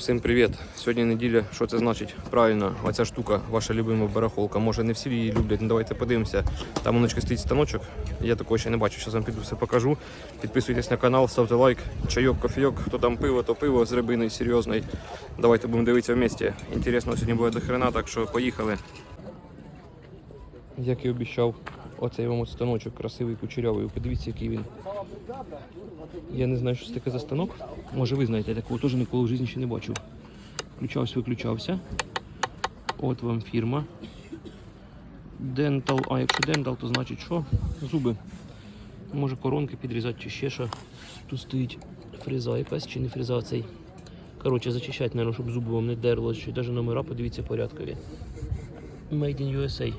Всім привіт! Сьогодні неділя. Що це значить? Правильно, оця штука, ваша любима барахолка. Може не всі її люблять, ну давайте подивимося. Там оночка стоїть станочок. Я такого ще не бачу. Зараз вам піду все покажу. Підписуйтесь на канал, ставте лайк, чайок, кофійок. Хто там пиво, то пиво з рибиною серйозний. Давайте будемо дивитися вместе. Інтересно сьогодні буде до хрена, так що поїхали. Як і обіцяв, оцей вам от станочок красивий, кучерявий. Подивіться, який він. Я не знаю, що це таке за станок. Може ви знаєте, такого теж ніколи в житті ще не бачив. Включався, виключався. От вам фірма. Dental. А якщо Dental, то значить що? Зуби. Може коронки підрізати чи ще що. Тут стоїть фреза якась чи не фреза цей. Коротше, зачищати, мабуть, щоб зуби вам не дерло. Чи навіть номера, подивіться порядкові. Made in USA.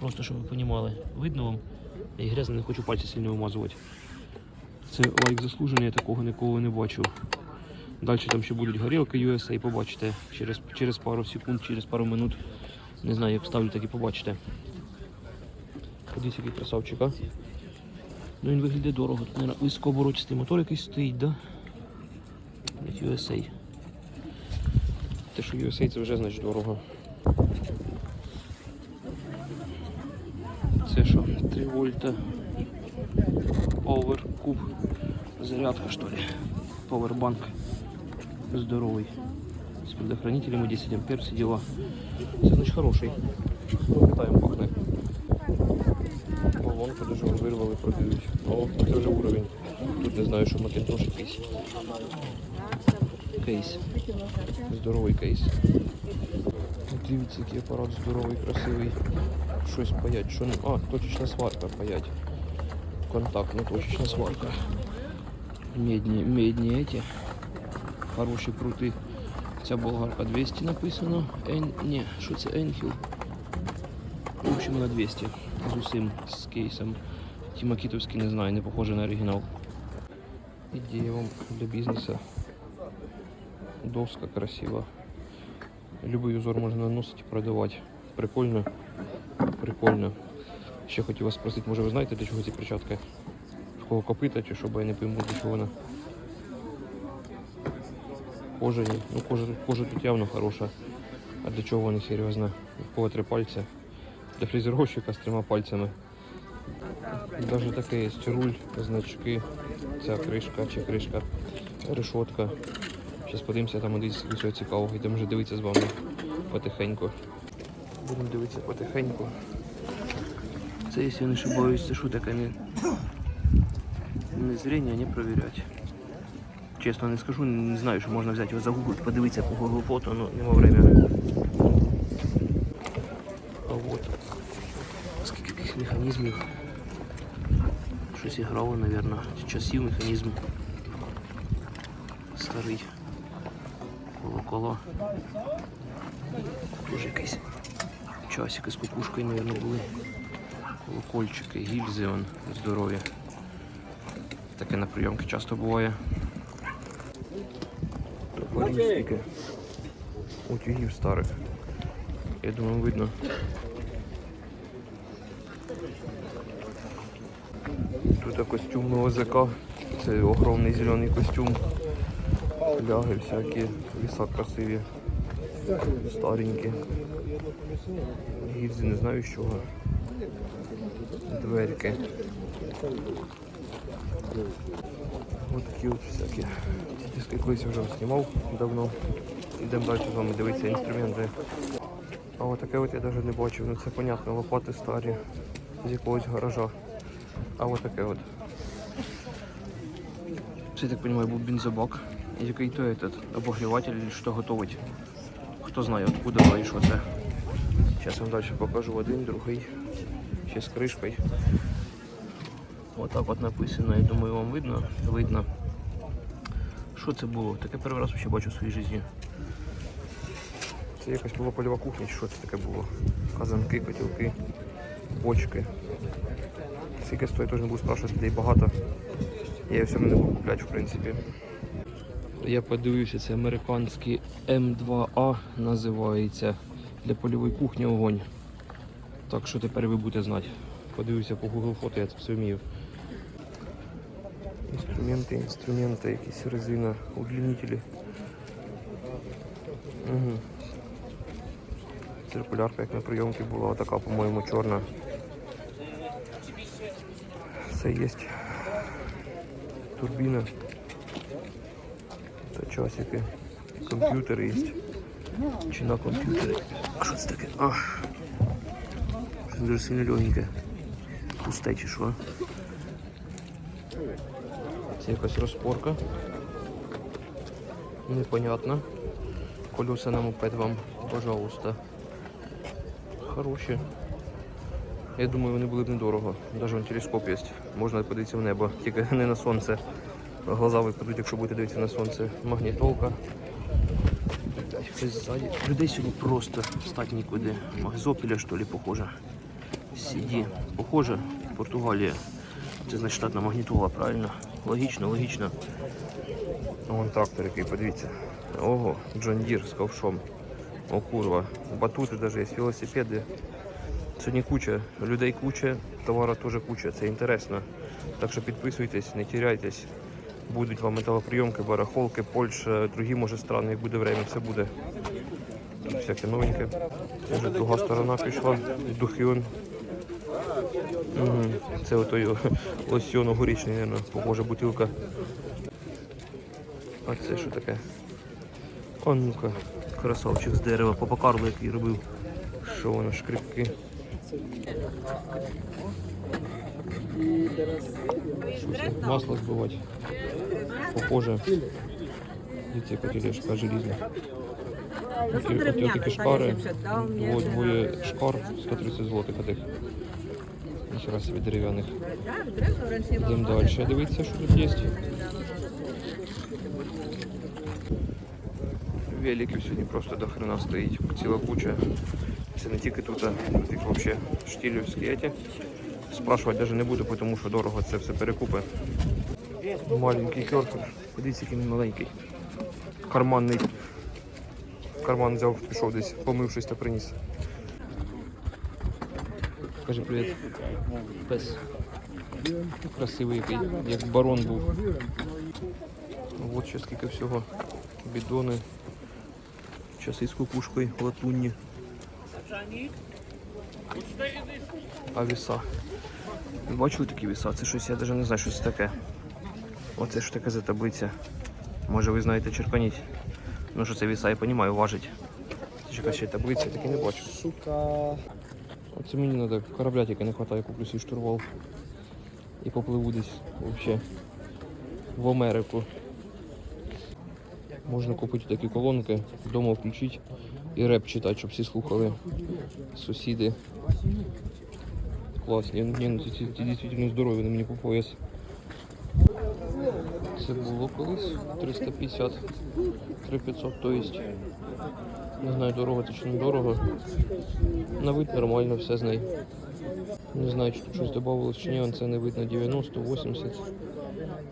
Просто щоб ви розуміли. Видно вам? Я грязно не хочу пальці сильно вимазувати. Це лайк заслужений, я такого ніколи не бачив. Далі там ще будуть горілки USA, побачите через, через пару секунд, через пару минут. Не знаю, як ставлю, так і побачите. Подивіться, який красавчик, а? Ну він виглядає дорого. Тут, високооборотистий мотор якийсь стоїть, да? Як USA. Те, що USA це вже значить дорого. Вольта. Power куб. Зарядка что ли. Powerbank. Здоровый. С предохранителем и 10 ампер, все дела. Це значить хороший. Китаєм пахне. Балонку дуже вирвали, продають. О, це вже уровень. Тут не знаю, що Макінтош якийсь. Кейс. Здоровий кейс. Дивіться, який апарат здоровий, красивий. Щось паять. Що. А, точечна сварка паять. Контактная точечная сварка. Медні, медні эти. Хороші крути. Ця болгарка 200 написано. Ен... Ні, що це Енхіл? В общем, на 200. З усім, з кейсом. Тімакітовський не знаю, не похоже на оригінал. Ідея вам для бізнесу. Доска красива. Любий узор можна наносити і продавати. Прикольно. Прикольно. Ще хотів вас спросити, може ви знаєте, для чого ці перчатки? В кого копита чи що, бо я не пойму, для чого вона. Кожа, ні. Ну, кожа, кожа тут явно хороша. А для чого вони серйозно? В кого три пальця. Для фрезеровщика з трьома пальцями. Даже таке є руль, значки, ця кришка чи кришка, решетка. Зараз подивимося, там дивіться, все цікавого. Йдемо вже дивитися з вами потихеньку. Будемо дивитися потихеньку. Це, якщо я не ошибаюсь, це що таке не, не зрення, не провіряти. Чесно не скажу, не знаю, що можна взяти його загуглити, подивитися по Google фото, але нема времени. А от скільки яких механізмів. Щось іграло, мабуть, часів механізм. Старий. Коло-коло. Тоже якийсь часики з кукушкою, мабуть, були. Колокольчики, гільзи, он, здорові. Таке на прийомки часто буває. Стільки. Утюгів старих. Я думаю, видно. Тут костюм ОЗК. Це огромний зелений костюм. Ляги всякі, віса красиві, старенькі. Гільзи не знаю з чого. Дверки. Ось такі от всякі. Диски колись вже знімав давно. Йдемо далі з вами дивитися інструменти. А от таке от я навіть не бачив. Ну це понятно, лопати старі з якогось гаража. А от таке от. Це, так розумію, був бензобак. Який то этот обогріватель, що готовить. Хто знає, откуда і що це. Зараз вам далі покажу один, другий. Ще з кришкою. Отак от написано, я думаю, вам видно. Видно. Що це було? Таке перший раз ще бачу в своїй житті. Це якась була польова кухня, що це таке було? Казанки, котілки, бочки. Скільки стоїть, теж не буду спрашувати, людей багато. Я все не буду купляти, в принципі. Я подивився, це американський М2А називається. Для польової кухні огонь. Так що тепер ви будете знати. Подивився по Google фото, я це все вмію. Інструменти, інструменти, якісь резина, удлінителі. Угу. Циркулярка, як на прийомці була, така, по-моєму, чорна. Це є турбіна та часики. Комп'ютер є. Чи на комп'ютері? Що це таке? А. Дуже сильно легеньке. Пусте чи що? Це якась розпорка. Непонятно. Колеса на мопед вам, пожалуйста. Хороші. Я думаю, вони були б недорого. Навіть телескоп є. Можна подивитися в небо, тільки не на сонце. Глаза випадуть, якщо будете дивитися на сонце. Магнітолка. Хтось ззаді. Людей сьогодні просто стать нікуди. Магзопіля, що ли, похоже. Сіді. Похоже, Португалія. Це значить штатна магнітола, правильно? Логічно, логічно. Вон трактор який, подивіться. Ого, Джон Дір з ковшом. О, курва. Батути навіть є, велосипеди. Сьогодні куча, людей куча, товару теж куча, це інтересно. Так що підписуйтесь, не теряйтесь. Будуть вам металоприйомки, барахолки, Польща, другі може страни, як буде время, все буде. Тут всяке новеньке. Вже друга сторона пішла, духи. Це отой лосьон огуречний, мабуть, похожа бутилка. А це що таке? О, ну-ка, красавчик з дерева, по Карло, який робив. Що воно, шкрипки. Масло збивати. Похоже. Дивіться, яка тележка желізна. Оті, оті, такі шкари. Дво- Двоє шкар, 130 злотих отих. Ніхера собі дерев'яних. Йдемо далі. Дивіться, що тут є. Великів сьогодні просто до хрена стоїть. Ціла куча. Це не тільки тут, а тут їх взагалі штілівські еті. Спрашувати навіть не буду, тому що дорого це все перекупи. Маленький керфер. Подивіться, який він маленький. Карманний. Карман взяв, пішов десь, помившись та приніс. Кажи привіт. Пес. Красивий який, як барон був. От ще скільки всього. Бідони. Часи з кукушкою, латунні. А віса. Ви бачили такі віса? Це щось, я навіть не знаю, що це таке. Оце що таке за таблиця. Може ви знаєте черканіть. Ну що це віса, я розумію, важить. Це якась ще таблиця, я таки не бачу. Сука. Оце мені треба корабля тільки не вистачає, куплю свій штурвал. І попливу десь взагалі в Америку. Можна купити такі колонки, вдома включити і реп читати, щоб всі слухали. Сусіди. Класні. Ні, ну ці, дійсно здорові, вони мені по пояс. Це було колись 350, 3500, то есть. Не знаю, дорого це чи не дорого. На вид нормально все з нею. Не знаю, чи тут щось додавалось чи ні, це не видно 90, 80.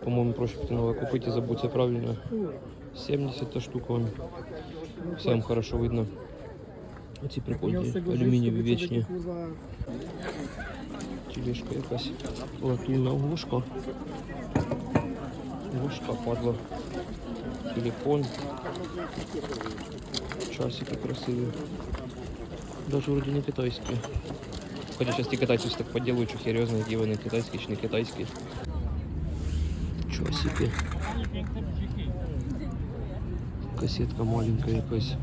По-моєму, проще піти нове купити і забути, це правильно. 70 та штука. вон. Все вам хорошо видно. Оці прикольні, алюмінієві вічні. Тележка якась. Латунна ложка. Ложка падла. Телефон. Часики красиві. Даже вроде не китайські. Хоча зараз ті китайці всі так поділують, що серйозно, які вони китайські чи не китайські. Часики. Касетка маленька якась.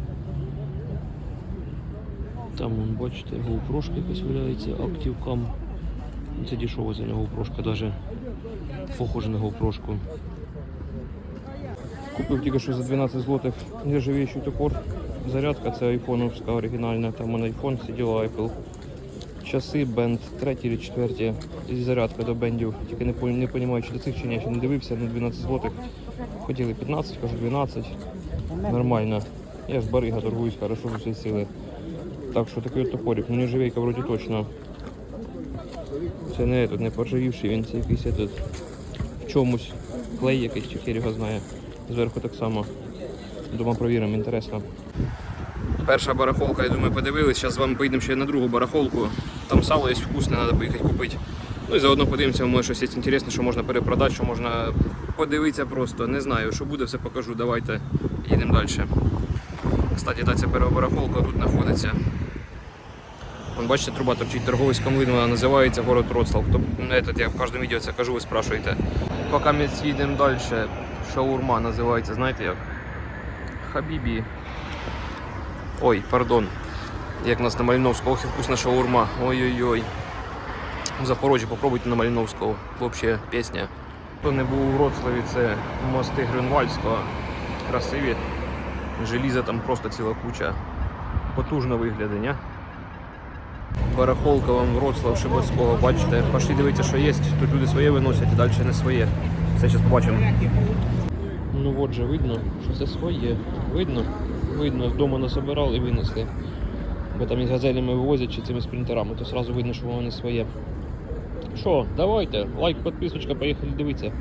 Там, вон, бачите, гоупрошка якась валяється, Active Ну, Це дешево за нього GoPro, даже похоже на GoPro. Купив тільки що за 12 злотих нержавіючий топор. Зарядка це айфоновська оригінальна, там у мене айфон сиділа Apple. Часи бенд, треті чи четверті, і зарядка до бендів. Тільки не, пон- не розумію, чи до цих чи ні, ще не дивився, ну 12 злотих. Хотіли 15, кажу 12. Нормально. Я ж барига торгуюсь, хорошо з усієї сили. Так що такий от топорик. Ну нержавійка вроді точно. Це не, тут не поржавівший, він це якийсь этот, в чомусь клей якийсь, чи хер його знає. Зверху так само. Думаю, провіримо, інтересно. Перша барахолка, я думаю, подивились. Зараз з вами поїдемо ще на другу барахолку. Там сало є вкусне, треба поїхати купити. Ну і заодно подивимося, може щось є інтересне, що можна перепродати, що можна подивитися просто. Не знаю, що буде, все покажу. Давайте їдемо далі. Кстати, да, це переоборахолка тут знаходиться. Вон, бачите, труба торчить торговий скамлин, вона називається город Вроцлав. Хто, ну, этот, я в кожному відео це кажу, ви спрашуєте. Поки ми їдемо далі, шаурма називається, знаєте як? Хабібі. Ой, пардон. Як у нас на Малиновського, ох, вкусна шаурма. Ой-ой-ой. У Запорожжі попробуйте на Малиновського. Вообще пісня. Хто не був у Вроцлаві, це мости Грюнвальського. Красиві. Желіза там просто ціла куча. Потужно виглядає. Барахолка вам Вроцлав Шибоцького, бачите, пошли дивіться, що є. Тут люди своє виносять і далі не своє. Це зараз побачимо. Ну от же видно, що це своє. Видно? Видно, вдома насобирали і винесли. Бо там із газелями вивозять чи цими спринтерами, то одразу видно, що воно не своє. Що, давайте, лайк, підписочка, поїхали дивитися.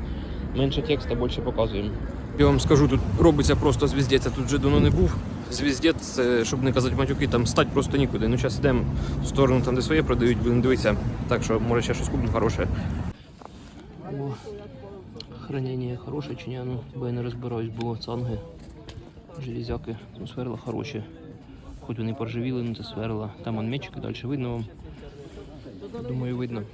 Менше текста, більше показуємо. Я вам скажу, тут робиться просто звіздець, я тут вже давно не був. Звіздець, це, щоб не казати матюки, там стать просто нікуди. Ну зараз йдемо в сторону, там де своє продають, будемо дивитися. Так що може ще щось купимо хороше. О, хранення хороше чи ні, ну, бо я не розбираюсь, було цанги, железяки, ну сверла хороші. Хоч вони поржавіли, ну це сверла. Там он мечики, далі видно вам. Думаю, видно.